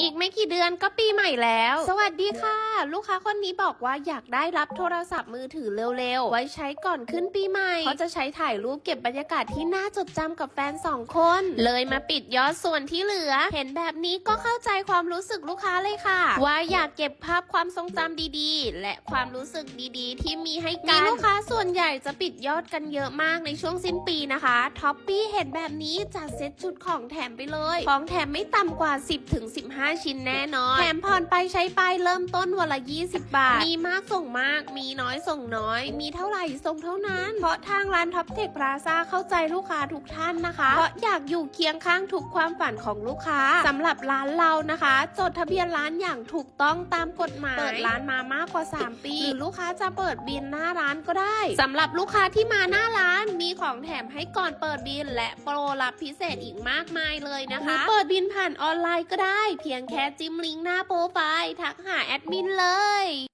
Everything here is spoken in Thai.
อีกไม่กี่เดือนก็ปีใหม่แล้ว สวัสดีค่ะ ลูกค้าคนนี้บอกว่าอยากได้รับโทรศัพท์มือถือเร็วๆ ไว้ใช้ก่อนขึ้นปีใหม่เขาจะใช้ถ่ายรูปเก็บบรรยากาศที่น่าจดจำกับแฟนสองคน เลยมาปิดยอดส่วนที่เหลือ เห็นแบบนี้ก็เข้าใจความรู้สึกลูกค้าเลยค่ะ ว่าอยากเก็บภาพความทรงจำดีๆ และความรู้สึกดีๆ ที่มีให้กันมีลูกค้าส่วนใหญ่จะปิดยอดกันเยอะมากในช่วงสิ้นปีนะคะท็อปปี้เห็นแบบนี้จัดเซ็ตชุดของแถมไปเลย ของแถมไม่ต่ำกว่า 10-15 5 ชิ้นแน่นอน แถมผ่อนไปใช้ไปเริ่มต้นวันละ 20 บาท มีมากส่งมาก มีน้อยส่งน้อย มีเท่าไหร่ส่งเท่านั้น เพราะทางร้านท็อปเทคพลาซ่าเข้าใจลูกค้าทุกท่านนะคะ เพราะอยากอยู่เคียงข้างทุกความฝันของลูกค้า สำหรับร้านเรานะคะ จดทะเบียนร้านอย่างถูกต้องตามกฎหมาย เปิดร้านมามากกว่า 3 ปีหรือลูกค้าจะเปิดบินหน้าร้านก็ได้ สำหรับลูกค้าที่มาหน้าร้านมีของแถมให้ก่อนเปิดบิน และโปรลับพิเศษอีกมากมายเลยนะคะหรือเปิดบินผ่านออนไลน์ก็ได้เพียงยงแค่จิ้มลิงก์หน้าโปรไฟล์ทักหาแอดมินเลย